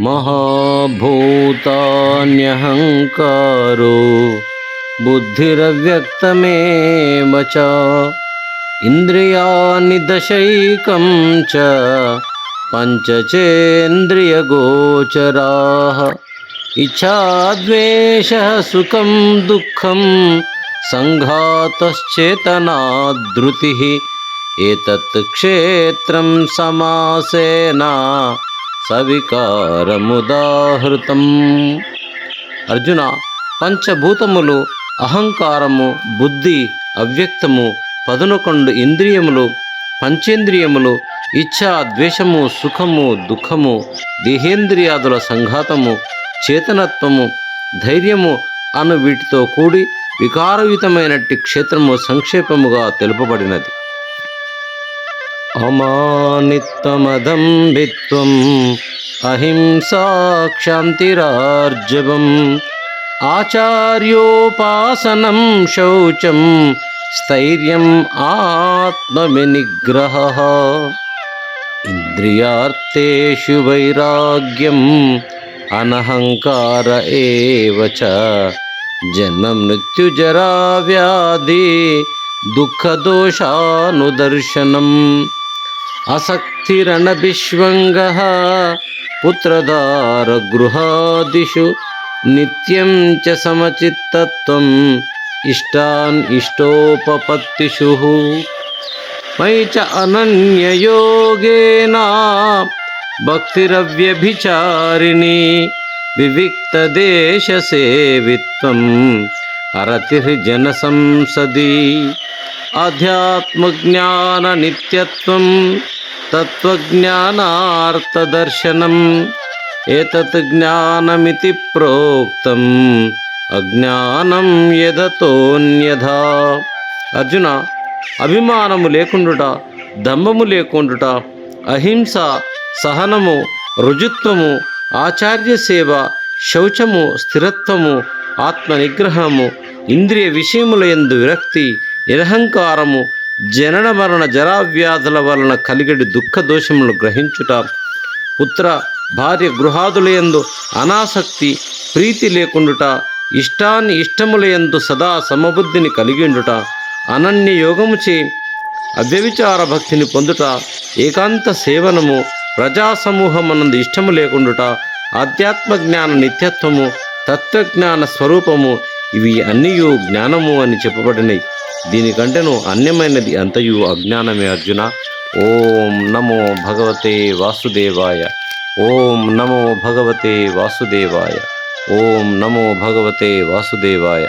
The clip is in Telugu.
महाभूतान्यहङ्कारो बुद्धिरव्यक्तमेव च इन्द्रियाणि दशैकं च पञ्चचेन्द्रियगोचराः। इच्छाद्वेषः सुखं दुःखं सङ्घातश्चेतनाधृतिः ఏతత్ క్షేత్రం సమాసేనా సవికారముదాహృతం అర్జున పంచభూతములు అహంకారము బుద్ధి అవ్యక్తము పదునకొండు ఇంద్రియములు పంచేంద్రియములు ఇచ్ఛా ద్వేషము సుఖము దుఃఖము దేహేంద్రియాదుల సంఘాతము చేతనత్వము ధైర్యము అను వీటితో కూడి వికారయుతమైనట్టి క్షేత్రము సంక్షేపముగా తెలుపబడినది। అమానిత్వమదంభిత్వం అహింసాక్షాంతిరార్జవం ఆచార్యోపాసనం శౌచం స్థైర్యం ఆత్మవినిగ్రహ ఇంద్రియార్థేషు వైరాగ్యం అనహంకార ఏవ జన్మ మృత్యుజరా వ్యాధి దుఃఖదోషానుదర్శనం అసక్తిరణభిష్వంగ పుత్రదారగృహాదిషు నిత్యం చ సమచిత్తత్వం ఇష్టాన్ ఇష్టోపపత్తిషు. మయి చ అనన్యయోగేన భక్తిరవ్యభిచారిణి వివిక్తదేశసేవిత్వం అరతిర్జన సంసది ఆధ్యాత్మజ్ఞాననిత్యత్వం తత్వజ్ఞానార్థదర్శనం. ఏతత్ జ్ఞానమితి ప్రోక్తం. అజ్ఞానం యదతోన్యథా అర్జున అభిమానము లేకుండుట దంభము లేకుండుట అహింస సహనము రుజుత్వము ఆచార్య సేవ శౌచము స్థిరత్వము ఆత్మ నిగ్రహము ఇంద్రియ విషయముల యందు విరక్తి నిరహంకారము జనన మరణ జరావ్యాధుల వలన కలిగడి దుఃఖ దోషములు గ్రహించుట పుత్ర భార్య గృహాదులయందు అనాసక్తి ప్రీతి లేకుండుట ఇష్టాన్ని ఇష్టములయందు సదా సమబుద్ధిని కలిగిండుట అనన్య యోగముచే అవ్యవిచార భక్తిని పొందుట ఏకాంత సేవనము ప్రజాసమూహమనందు ఇష్టము లేకుండుట ఆధ్యాత్మ జ్ఞాన నిత్యత్వము తత్వజ్ఞాన స్వరూపము ఇవి అన్నీ జ్ఞానము అని చెప్పబడినాయి. దీనికంటేను అన్యమైనది అంతయు అజ్ఞానమే అర్జున. ఓం నమో భగవతే వాసుదేవాయ. ఓం నమో భగవతే వాసుదేవాయ. ఓం నమో భగవతే వాసుదేవాయ.